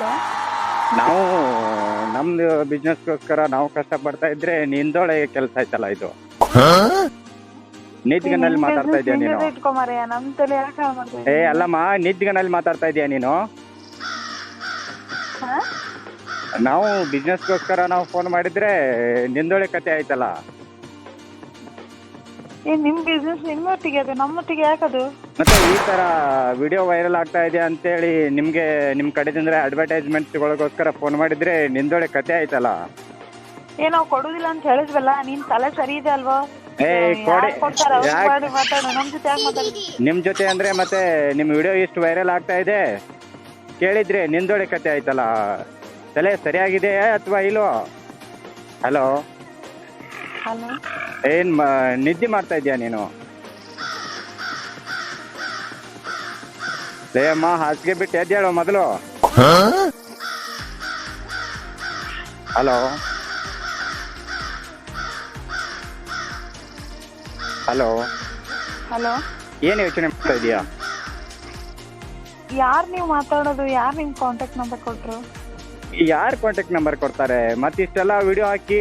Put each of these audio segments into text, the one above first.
ಮೊದ್ಲು ನಾವು ನಮ್ದು ಬಿಸ್ನೆಸ್ಗೋಸ್ಕರ ನಾವು ಕಷ್ಟ ಪಡ್ತಾ ಇದ್ರೆ ನಿಂದೊಳೆ ಕೆಲಸ ಆಯ್ತಲ್ಲ ಇದು. ನಿದ್ಗನಲ್ಲಿ ಮಾತಾಡ್ತಾ ಇದೀಯ ನೀನು. ಇಟ್ಕೊಂಬಾರಯ್ಯ ನಮ್ ತಲೆ ಯಾಕೆ ಹಾಳ್ ಮಾಡ್ತಾ ಏ ಅಲ್ಲಮ್ಮ ನಿದ್ಗನಲ್ಲಿ ಮಾತಾಡ್ತಾ ಇದೀಯ ನೀನು? ನಾವು ಬಿಸ್ನೆಸ್ಗೋಸ್ಕರ ನಾವು ಫೋನ್ ಮಾಡಿದ್ರೆ ನಿಂದೊಳೆ ಕತೆ ಆಯ್ತಲ್ಲ. ಏ ನಿಮ್ ಬಿಸ್ನೆಸ್ ನಿಮ್ಮೊಟ್ಟಿಗೆ ಅದು ನಮ್ಮೊಟ್ಟಿಗೆ ಯಾಕದು? ಮತ್ತೆ ಈ ತರ ವಿಡಿಯೋ ವೈರಲ್ ಆಗ್ತಾ ಇದೆ ಅಂತೇಳಿ ನಿಮ್ಗೆ ನಿಮ್ ಕಡೆದಿಂದ ಅಡ್ವರ್ಟೈಸ್ಮೆಂಟ್ಗಳಿಗೋಸ್ಕರ ಫೋನ್ ಮಾಡಿದ್ರೆ ನಿಂದೊಳೆ ಕತೆ ಆಯ್ತಲ್ಲ? ಏ ನಾವ್ ಕೊಡುದಿಲ್ಲ ಅಂತ ಹೇಳಿದ್ವಲ್ಲ ನಿನ್ ತಲೆ ಸರಿ ಇದೆ ಅಲ್ವಾ? ಏ ಕೊಡಿ. ಯಾಕ್- ಮಾಡಿ ಮಾತಾಡು ನಮ್ ಜೊತೆ ಯಾಕೆ ಮಾತಾಡಿ? ನಿಮ್ ಜೊತೆ ಅಂದ್ರೆ ಮತ್ತೆ ನಿಮ್ ವಿಡಿಯೋ ಇಷ್ಟು ವೈರಲ್ ಆಗ್ತಾ ಇದೆ? ಕೇಳಿದ್ರೆ ನಿಂದೊಳೆ ಕತೆ ಆಯ್ತಲ್ಲ? ತಲೆ ಸರಿಯಾಗಿದೆಯಾ ಅಥವಾ ಇಲ್ವೋ ಹಲೋ ಹಲೋ. ಏನ್ ಮ- ನಿದ್ದೆ ಮಾಡ್ತಾ ಇದೀಯಾ ನೀನು? ಅಮ್ಮ ಹಾಸಿಗೆ ಬಿಟ್ಟು ಎದ್ದೇಳು ಮೊದಲು. ಹಲೋ. ಹಲೋ. ಹಲೋ. ಏನ್ ಯೋಚನೆ ಮಾಡ್ತಾ ಇದೀಯಾ? ಯಾರ್ ನೀವು ಮಾತಾಡೋದು? ಯಾರ್ ನಿಮ್ಮ ಕಾಂಟ್ಯಾಕ್ಟ್ ನಂಬರ್ ಕೊಟ್ರು? ಯಾರು ಕಾಂಟ್ಯಾಕ್ಟ್ ನಂಬರ್ ಕೊಡ್ತಾರೆ? ಮತ್ತೆ ಇಷ್ಟೆಲ್ಲ ವಿಡಿಯೋ ಹಾಕಿ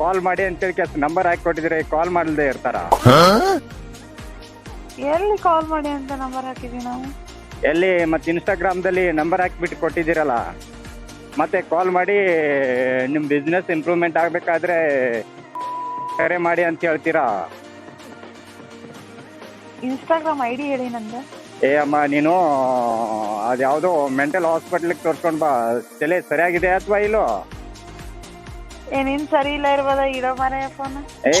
ಕಾಲ್ ಮಾಡಿ ಅಂತೇಳಿ ಕೆಲಸ ನಂಬರ್ ಹಾಕಿ ಕೊಟ್ಟಿದ್ರೆ ಕಾಲ್ ಮಾಡಲ್ದೇ ಇರ್ತಾರ? ಎಲ್ಲಿ ಕಾಲ್ ಮಾಡಿ ಅಂತ ನಂಬರ್ ಹಾಕಿದೀವಿ ನಾವು? ಎಲ್ಲಿ ಮತ್ತೆ ಇನ್ಸ್ಟಾಗ್ರಾಮ್ದಲ್ಲಿ ನಂಬರ್ ಹಾಕಿಬಿಟ್ಟು ಕೊಟ್ಟಿದ್ದೀರಲ್ಲ? ಮತ್ತೆ ಕಾಲ್ ಮಾಡಿ ನಿಮ್ಮ ಬಿಸ್ನೆಸ್ ಇಂಪ್ರೂವ್ಮೆಂಟ್ ಆಗಬೇಕಾದ್ರೆ ಕರೆ ಮಾಡಿ ಅಂತ ಹೇಳ್ತೀರಾ? ಇನ್ಸ್ಟಾಗ್ರಾಮ್ ಐಡಿ ಹೇಳಿ ನಂದು. ಏ ಅಮ್ಮ ನೀನು ಅದ್ಯಾವುದೋ ಮೆಂಟಲ್ ಹಾಸ್ಪಿಟ್ಲಿಗೆ ತೋರ್ಸ್ಕೊಂಡು ಬಾ. ತಲೆ ಸರಿಯಾಗಿದೆ ಅಥವಾ ಇಲ್ಲೋ? ಏ ನಿನ್ ಸರಿ ಇಲ್ಲ ಇರ್ಬೋದ? ಇಡೋ ಮರ ಫೋನ್ ಏ